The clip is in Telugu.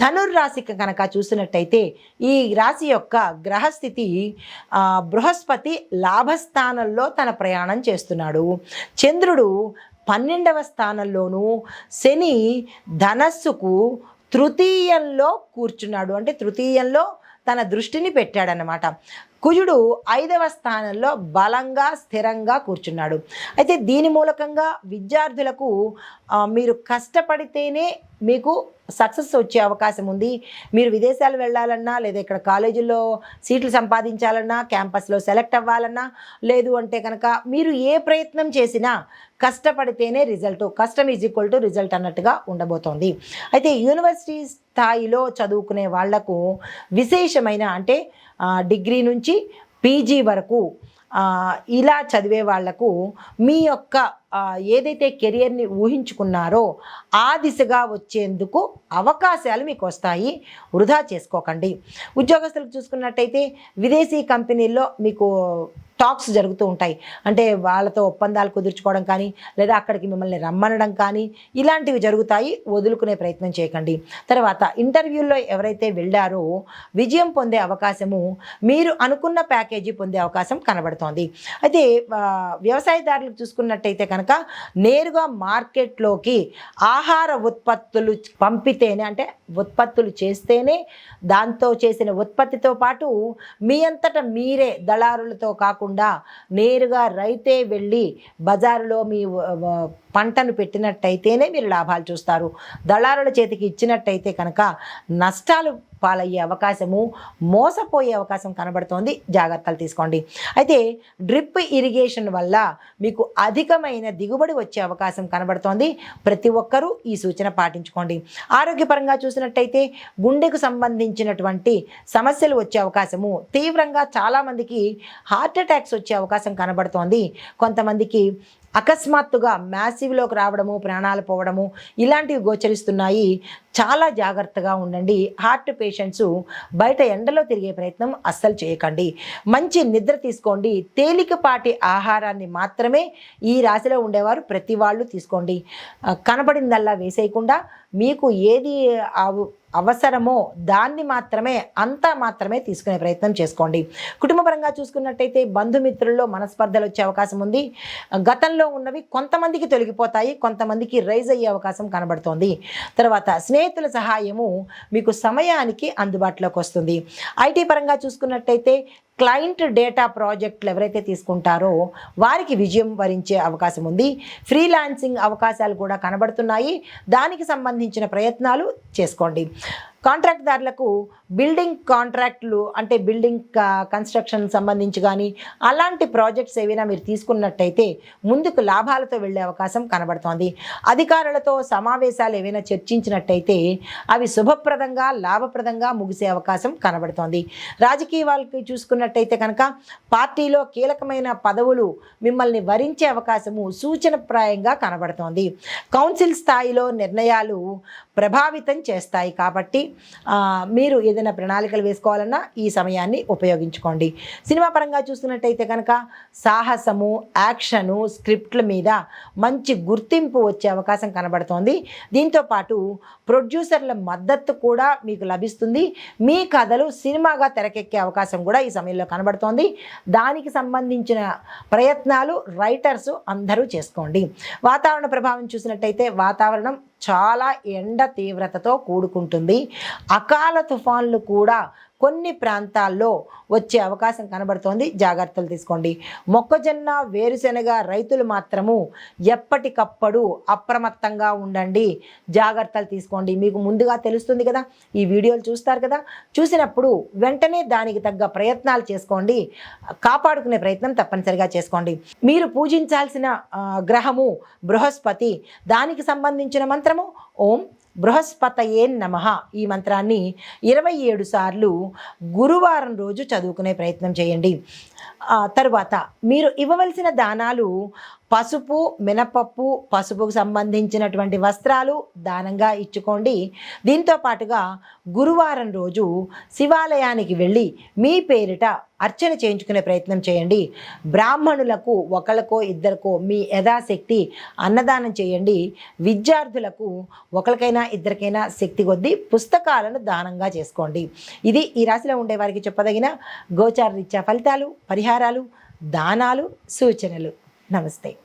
ధనుర్రాశికి కనుక చూసినట్టయితే ఈ రాశి యొక్క గ్రహస్థితి బృహస్పతి లాభస్థానంలో తన ప్రయాణం చేస్తున్నాడు. చంద్రుడు పన్నెండవ స్థానంలోనూ శని ధనస్సుకు తృతీయంలో కూర్చున్నాడు. అంటే తృతీయంలో తన దృష్టిని పెట్టాడనమాట కుజుడు ఐదవ స్థానంలో బలంగా స్థిరంగా కూర్చున్నాడు. అయితే దీని మూలకంగా విద్యార్థులకు మీరు కష్టపడితేనే మీకు సక్సెస్ వచ్చే అవకాశం ఉంది. మీరు విదేశాలు వెళ్ళాలన్నా లేదా ఇక్కడ కాలేజీలో సీట్లు సంపాదించాలన్నా క్యాంపస్లో సెలెక్ట్ అవ్వాలన్నా లేదు అంటే కనుక మీరు ఏ ప్రయత్నం చేసినా కష్టపడితేనే రిజల్ట్ కష్టం ఈజ్ ఈక్వల్ టు రిజల్ట్ అన్నట్టుగా ఉండబోతోంది. అయితే యూనివర్సిటీ స్థాయిలో చదువుకునే వాళ్ళకు విశేషమైన అంటే డిగ్రీ నుంచి పీజీ వరకు ఇలా చదివే వాళ్ళకు మీ యొక్క ఏదైతే కెరియర్ని ఊహించుకున్నారో ఆ దిశగా వచ్చేందుకు అవకాశాలు మీకు వస్తాయి. వృధా చేసుకోకండి. ఉద్యోగస్తులకు చూసుకున్నట్టయితే విదేశీ కంపెనీల్లో మీకు టాక్స్ జరుగుతూ ఉంటాయి. అంటే వాళ్ళతో ఒప్పందాలు కుదుర్చుకోవడం కానీ లేదా అక్కడికి మిమ్మల్ని రమ్మనడం కానీ ఇలాంటివి జరుగుతాయి. వదులుకునే ప్రయత్నం చేయకండి. తర్వాత ఇంటర్వ్యూల్లో ఎవరైతే వెళ్ళారో విజయం పొందే అవకాశము మీరు అనుకున్న ప్యాకేజీ పొందే అవకాశం కనబడుతోంది. అయితే వ్యవసాయదారులు వ్యవసాయదారులకు చూసుకున్నట్టయితే కనుక నేరుగా మార్కెట్లోకి ఆహార ఉత్పత్తులు పంపితేనే అంటే ఉత్పత్తులు చేస్తేనే దాంతో చేసిన ఉత్పత్తితో పాటు మీ అంతటా మీరే దళారులతో కాకుండా నేరుగా రైతే వెళ్ళి బజారులో మీ పంటను పెట్టినట్టయితేనే మీరు లాభాలు చూస్తారు. దళారుల చేతికి ఇచ్చినట్టయితే కనుక నష్టాలు పాలయ్యే అవకాశము మోసపోయే అవకాశం కనబడుతోంది. జాగ్రత్తలు తీసుకోండి. అయితే డ్రిప్ ఇరిగేషన్ వల్ల మీకు అధికమైన దిగుబడి వచ్చే అవకాశం కనబడుతోంది. ప్రతి ఒక్కరూ ఈ సూచన పాటించుకోండి. ఆరోగ్యపరంగా చూసినట్టయితే గుండెకు సంబంధించినటువంటి సమస్యలు వచ్చే అవకాశము తీవ్రంగా చాలామందికి హార్ట్ అటాక్స్ వచ్చే అవకాశం కనబడుతోంది. కొంతమందికి అకస్మాత్తుగా మ్యాసివ్లోకి రావడము ప్రాణాలు పోవడము ఇలాంటివి గోచరిస్తున్నాయి. చాలా జాగ్రత్తగా ఉండండి. హార్ట్ పేషెంట్స్ బయట ఎండలో తిరిగే ప్రయత్నం అస్సలు చేయకండి. మంచి నిద్ర తీసుకోండి. తేలికపాటి ఆహారాన్ని మాత్రమే ఈ రాశిలో ఉండేవారు ప్రతి వాళ్ళు తీసుకోండి. కనబడిందల్లా వేసేయకుండా మీకు ఏది అవ- అవసరమో దాన్ని మాత్రమే అంతా మాత్రమే తీసుకునే ప్రయత్నం చేసుకోండి. కుటుంబపరంగా చూసుకున్నట్టయితే బంధుమిత్రుల్లో మనస్పర్ధలు వచ్చే అవకాశం ఉంది. గతంలో ఉన్నవి కొంతమందికి తొలగిపోతాయి కొంతమందికి రైజ్ అయ్యే అవకాశం కనబడుతోంది. తర్వాత స్నేహితుల సహాయము మీకు సమయానికి అందుబాటులోకి వస్తుంది. ఐటీ పరంగా చూసుకున్నట్టయితే క్లయింట్ డేటా ప్రాజెక్టులు ఎవరైతే తీసుకుంటారో వారికి విజయం వరించే అవకాశం ఉంది. ఫ్రీలాన్సింగ్ అవకాశాలు కూడా కనబడుతున్నాయి. దానికి సంబంధించిన ప్రయత్నాలు చేసుకోండి. కాంట్రాక్ట్దారులకు బిల్డింగ్ కాంట్రాక్ట్లు అంటే బిల్డింగ్ క- కన్స్ట్రక్షన్ సంబంధించి కానీ అలాంటి ప్రాజెక్ట్స్ ఏవైనా మీరు తీసుకున్నట్టయితే ముందుకు లాభాలతో వెళ్ళే అవకాశం కనబడుతోంది. అధికారులతో సమావేశాలు ఏవైనా చర్చించినట్టయితే అవి శుభప్రదంగా లాభప్రదంగా ముగిసే అవకాశం కనబడుతోంది. రాజకీయ వాళ్ళకి చూసుకున్నట్టయితే కనుక పార్టీలో కీలకమైన పదవులు మిమ్మల్ని వరించే అవకాశము సూచనప్రాయంగా కనబడుతోంది. కౌన్సిల్ స్థాయిలో నిర్ణయాలు ప్రభావితం చేస్తాయి కాబట్టి మీరు ఏదైనా ప్రణాళికలు వేసుకోవాలన్నా ఈ సమయాన్ని ఉపయోగించుకోండి. సినిమా పరంగా చూస్తున్నట్టయితే కనుక సాహసము యాక్షను స్క్రిప్ట్ల మీద మంచి గుర్తింపు వచ్చే అవకాశం కనబడుతోంది. దీంతో పాటు ప్రొడ్యూసర్ల మద్దతు కూడా మీకు లభిస్తుంది. మీ కథలు సినిమాగా తెరకెక్కే అవకాశం కూడా ఈ సమయంలో కనబడుతోంది. దానికి సంబంధించిన ప్రయత్నాలు రైటర్స్ అందరూ చేసుకోండి. వాతావరణ ప్రభావం చూసినట్టయితే వాతావరణం చాలా ఎండ తీవ్రతతో కూడుకుంటుంది. అకాల తుఫాన్లు కూడా కొన్ని ప్రాంతాల్లో వచ్చే అవకాశం కనబడుతోంది. జాగ్రత్తలు తీసుకోండి. మొక్కజొన్న వేరుశెనగ రైతులు మాత్రము ఎప్పటికప్పుడు అప్రమత్తంగా ఉండండి. జాగ్రత్తలు తీసుకోండి. మీకు ముందుగా తెలుస్తుంది కదా ఈ వీడియోలు చూస్తారు కదా. చూసినప్పుడు వెంటనే దానికి తగ్గ ప్రయత్నాలు చేసుకోండి. కాపాడుకునే ప్రయత్నం తప్పనిసరిగా చేసుకోండి. మీరు పూజించాల్సిన గ్రహము బృహస్పతి. దానికి సంబంధించిన మంత్రము ఓం బృహస్పతయే నమ. ఈ మంత్రాన్ని ఇరవై ఏడు సార్లు గురువారం రోజు చదువుకునే ప్రయత్నం చేయండి. తరువాత మీరు ఇవ్వవలసిన దానాలు పసుపు మినపప్పు పసుపుకు సంబంధించినటువంటి వస్త్రాలు దానంగా ఇచ్చుకోండి. దీంతో పాటుగా గురువారం రోజు శివాలయానికి వెళ్ళి మీ పేరిట అర్చన చేయించుకునే ప్రయత్నం చేయండి. బ్రాహ్మణులకు ఒకరికో ఇద్దరికో మీ యథాశక్తి అన్నదానం చేయండి. విద్యార్థులకు ఒకరికైనా ఇద్దరికైనా శక్తి కొద్దీ పుస్తకాలను దానంగా చేసుకోండి. ఇది ఈ రాశిలో ఉండే వారికి చెప్పదగిన గోచార రీత్యా ఫలితాలు పరిహారం పరిహారాలు దానాలు సూచనలు. నమస్తే.